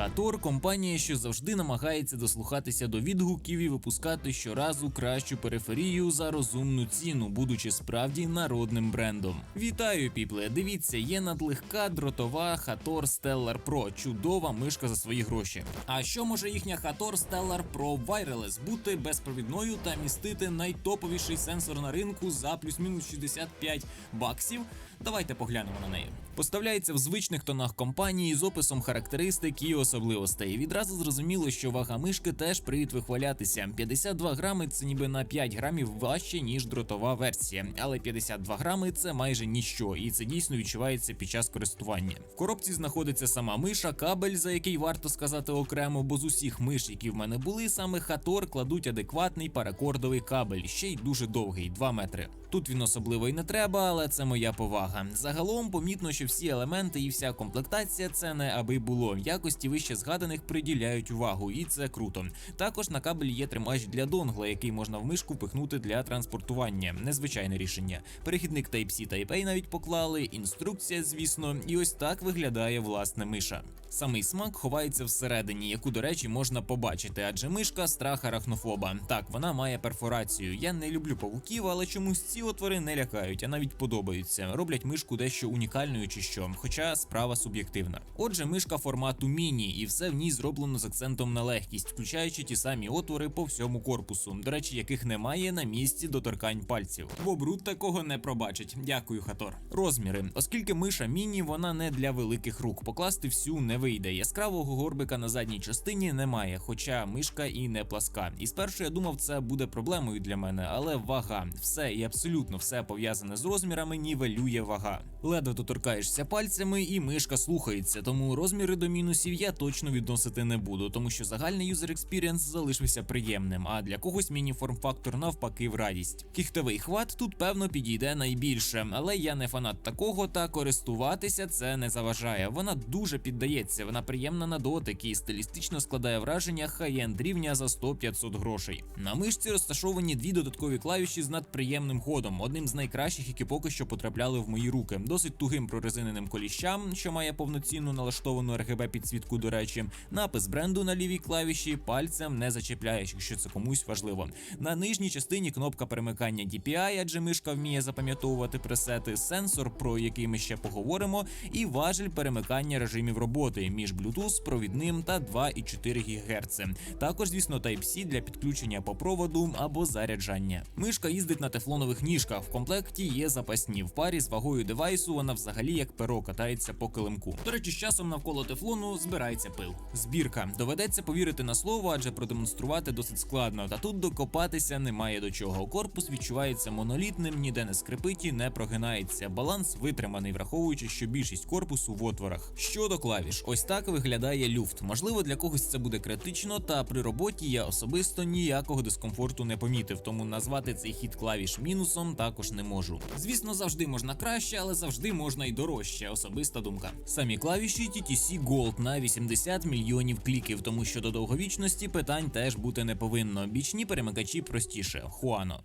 Хатор компанія, що завжди намагається дослухатися до відгуків і випускати щоразу кращу периферію за розумну ціну, будучи справді народним брендом. Вітаю, піпле! Дивіться, є надлегка дротова Хатор Stellar Pro, чудова мишка за свої гроші. А що може їхня Хатор Stellar Pro Wireless бути безпровідною та містити найтоповіший сенсор на ринку за плюс-мінус 65 баксів? Давайте поглянемо на неї. Поставляється в звичних тонах компанії з описом характеристик і особливостей. Відразу зрозуміло, що вага мишки теж привід вихвалятися. 52 грами це ніби на 5 грамів важче, ніж дротова версія, але 52 грами це майже ніщо, і це дійсно відчувається під час користування. В коробці знаходиться сама миша, кабель, за який варто сказати окремо, бо з усіх миш, які в мене були, саме Хатор кладуть адекватний паракордовий кабель, ще й дуже довгий 2 метри. Тут він особливо і не треба, але це моя повага. Загалом помітно, що всі елементи і вся комплектація це не аби було. Якості вище згаданих приділяють увагу, і це круто. Також на кабелі є тримач для донгла, який можна в мишку впихнути для транспортування. Незвичайне рішення. Перехідник Type-C Type-A навіть поклали, інструкція, звісно, і ось так виглядає власне миша. Самий смак ховається всередині, яку, до речі, можна побачити, адже мишка страх арахнофоба. Так, вона має перфорацію. Я не люблю павуків, але чомусь ці отвори не лякають, а навіть подобаються. Роблять мишку дещо унікальною чи що, хоча справа суб'єктивна. Отже, мишка формату міні, і все в ній зроблено з акцентом на легкість, включаючи ті самі отвори по всьому корпусу, до речі, яких немає на місці доторкань пальців. Бо бруд такого не пробачить. Дякую, Хатор. Розміри, оскільки миша міні, вона не для великих рук. Покласти всю не вийде. Яскравого горбика на задній частині немає, хоча мишка і не пласка. І спершу я думав, це буде проблемою для мене, але вага, все і абсолютно все пов'язане з розмірами, нівелює вага. Ледве доторкаєшся пальцями, і мишка слухається, тому розміри до мінусів я точно відносити не буду, тому що загальний юзер експірієнс залишився приємним. А для когось міні-форм-фактор навпаки в радість. Кіхтовий хват тут певно підійде найбільше, але я не фанат такого, та користуватися це не заважає. Вона дуже піддається, вона приємна на дотик і стилістично складає враження хай-енд рівня за 100-500 грошей. На мишці розташовані дві додаткові клавіші з надприємним ходом, одним з найкращих, які поки що потрапляли в мої руки. Досить тугим прорезиненим коліщам, що має повноцінну налаштовану RGB підсвітку. До речі, напис бренду на лівій клавіші пальцем не зачіпляєш, якщо це комусь важливо. На нижній частині кнопка перемикання DPI, адже мишка вміє запам'ятовувати пресети, сенсор, про який ми ще поговоримо, і важель перемикання режимів роботи між Bluetooth, провідним та 2,4 ГГц. Також, звісно, Type-C для підключення по проводу або заряджання. Мишка їздить на тефлонових ніжках. В комплекті є запасні. В парі з вагою девайсу вона взагалі як перо катається по килимку. До речі, з часом навколо тефлону збирається пил. Збірка доведеться повірити на слово, адже продемонструвати досить складно. Та тут докопатися немає до чого. Корпус відчувається монолітним, ніде не скрипить і не прогинається. Баланс витриманий, враховуючи, що більшість корпусу в отворах. Щодо клавіш, ось так виглядає люфт. Можливо, для когось це буде критично, та при роботі я особисто ніякого дискомфорту не помітив, тому назвати цей хід клавіш мінусом також не можу. Звісно, завжди можна краще, але завжди можна й дорожче. Особиста думка. Самі клавіші TTC Gold на 80 мільйонів кліків, тому що до довговічності питань теж бути не повинно. Бічні перемикачі простіше. Хуано.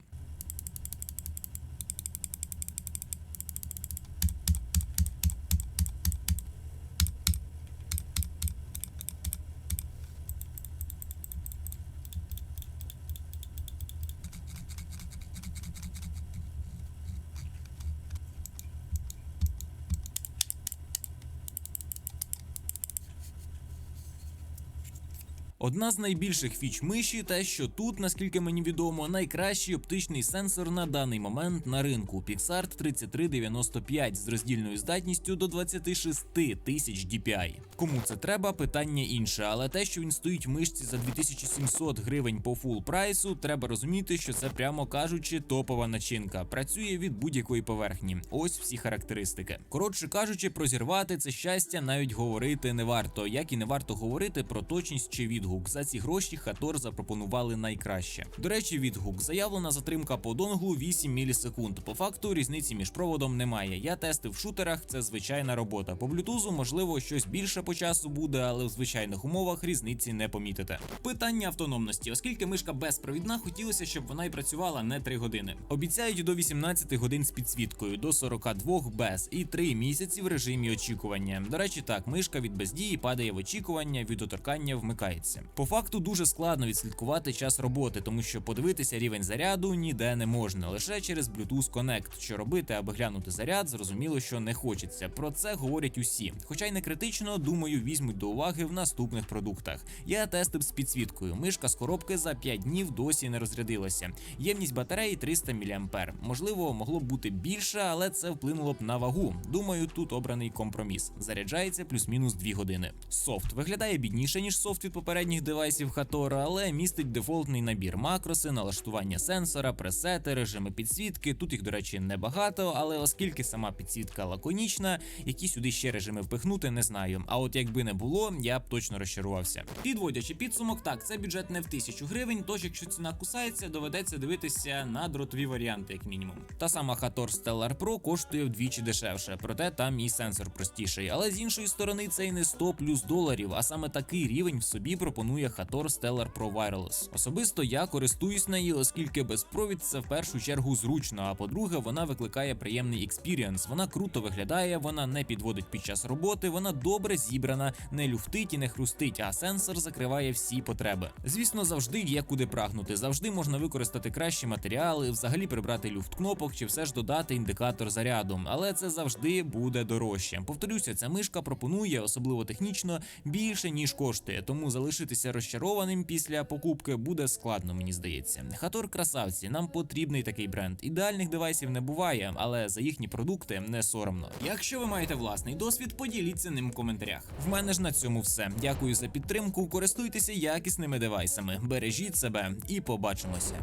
Одна з найбільших фіч миші, те, що тут, наскільки мені відомо, найкращий оптичний сенсор на даний момент на ринку Pixart 3395 з роздільною здатністю до 26 тисяч DPI. Кому це треба, питання інше, але те, що він стоїть в мишці за 2700 гривень по фул прайсу, треба розуміти, що це прямо кажучи топова начинка. Працює від будь-якої поверхні. Ось всі характеристики. Коротше кажучи, прозірвати це щастя навіть говорити не варто, як і не варто говорити про точність чи відгук. Відгук. За ці гроші Хатор запропонували найкраще. До речі, відгук заявлена затримка по донгу 8 мілісекунд. По факту різниці між проводом немає. Я тестив в шутерах, це звичайна робота. По блютузу, можливо, щось більше по часу буде, але в звичайних умовах різниці не помітите. Питання автономності, оскільки мишка безпровідна, хотілося, щоб вона й працювала не 3 години. Обіцяють до 18 годин з підсвіткою, до 42 без і 3 місяці в режимі очікування. До речі, так, мишка від бездії падає в очікування, від доторкання вмикається. По факту дуже складно відслідкувати час роботи, тому що подивитися рівень заряду ніде не можна, лише через Bluetooth Connect. Що робити, аби глянути заряд, зрозуміло, що не хочеться. Про це говорять усі. Хоча й не критично, думаю, візьмуть до уваги в наступних продуктах. Я тестив з підсвіткою. Мишка з коробки за 5 днів досі не розрядилася. Ємність батареї 300 мА. Можливо, могло б бути більше, але це вплинуло б на вагу. Думаю, тут обраний компроміс. Заряджається плюс-мінус 2 години. Софт виглядає бідніше ніж софт від попередніх девайсів Хатора, але містить дефолтний набір макроси, налаштування сенсора, пресети, режими підсвітки. Тут їх, до речі, небагато, але оскільки сама підсвітка лаконічна, які сюди ще режими впихнути, не знаю. А от якби не було, я б точно розчарувався. Підводячи підсумок, так це бюджет не в тисячу гривень. Тож, якщо ціна кусається, доведеться дивитися на дротові варіанти, як мінімум. Та сама Hator Stellar Pro коштує вдвічі дешевше, проте там і сенсор простіший. Але з іншої сторони, це й не 100 плюс доларів, а саме такий рівень в собі пропонує Hator Stellar Pro Wireless. Особисто я користуюсь нею, оскільки безпровід це в першу чергу зручно. А по-друге, вона викликає приємний експірієнс. Вона круто виглядає, вона не підводить під час роботи, вона добре зібрана, не люфтить і не хрустить, а сенсор закриває всі потреби. Звісно, завжди є куди прагнути. Завжди можна використати кращі матеріали, взагалі прибрати люфт кнопок чи все ж додати індикатор заряду. Але це завжди буде дорожче. Повторюся, ця мишка пропонує, особливо технічно, більше ніж коштує, тому залишитися розчарованим після покупки буде складно, мені здається. Хатор красавці, нам потрібний такий бренд. Ідеальних девайсів не буває, але за їхні продукти не соромно. Якщо ви маєте власний досвід, поділіться ним в коментарях. В мене ж на цьому все. Дякую за підтримку. Користуйтеся якісними девайсами, бережіть себе і побачимося.